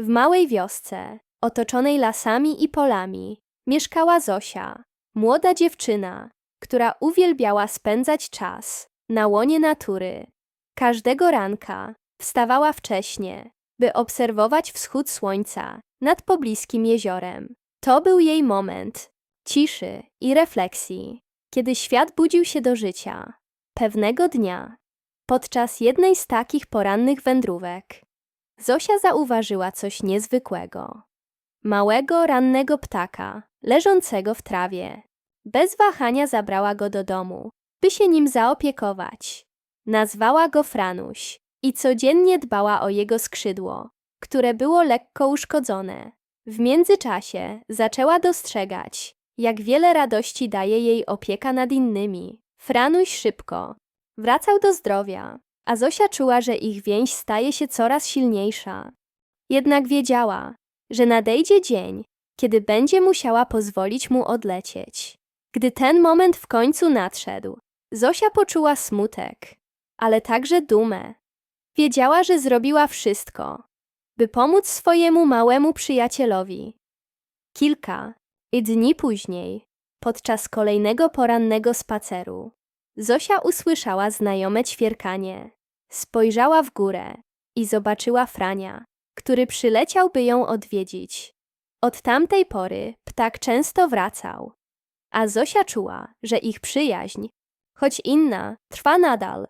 W małej wiosce, otoczonej lasami i polami, mieszkała Zosia, młoda dziewczyna, która uwielbiała spędzać czas na łonie natury. Każdego ranka wstawała wcześnie, by obserwować wschód słońca nad pobliskim jeziorem. To był jej moment ciszy i refleksji, kiedy świat budził się do życia. Pewnego dnia, podczas jednej z takich porannych wędrówek, Zosia zauważyła coś niezwykłego. Małego, rannego ptaka, leżącego w trawie. Bez wahania zabrała go do domu, by się nim zaopiekować. Nazwała go Franuś i codziennie dbała o jego skrzydło, które było lekko uszkodzone. W międzyczasie zaczęła dostrzegać, jak wiele radości daje jej opieka nad innymi. Franuś szybko wracał do zdrowia, a Zosia czuła, że ich więź staje się coraz silniejsza. Jednak wiedziała, że nadejdzie dzień, kiedy będzie musiała pozwolić mu odlecieć. Gdy ten moment w końcu nadszedł, Zosia poczuła smutek, ale także dumę. Wiedziała, że zrobiła wszystko, by pomóc swojemu małemu przyjacielowi. Kilka dni później, podczas kolejnego porannego spaceru, Zosia usłyszała znajome ćwierkanie. Spojrzała w górę i zobaczyła Frania, który przyleciał, by ją odwiedzić. Od tamtej pory ptak często wracał, a Zosia czuła, że ich przyjaźń, choć inna, trwa nadal.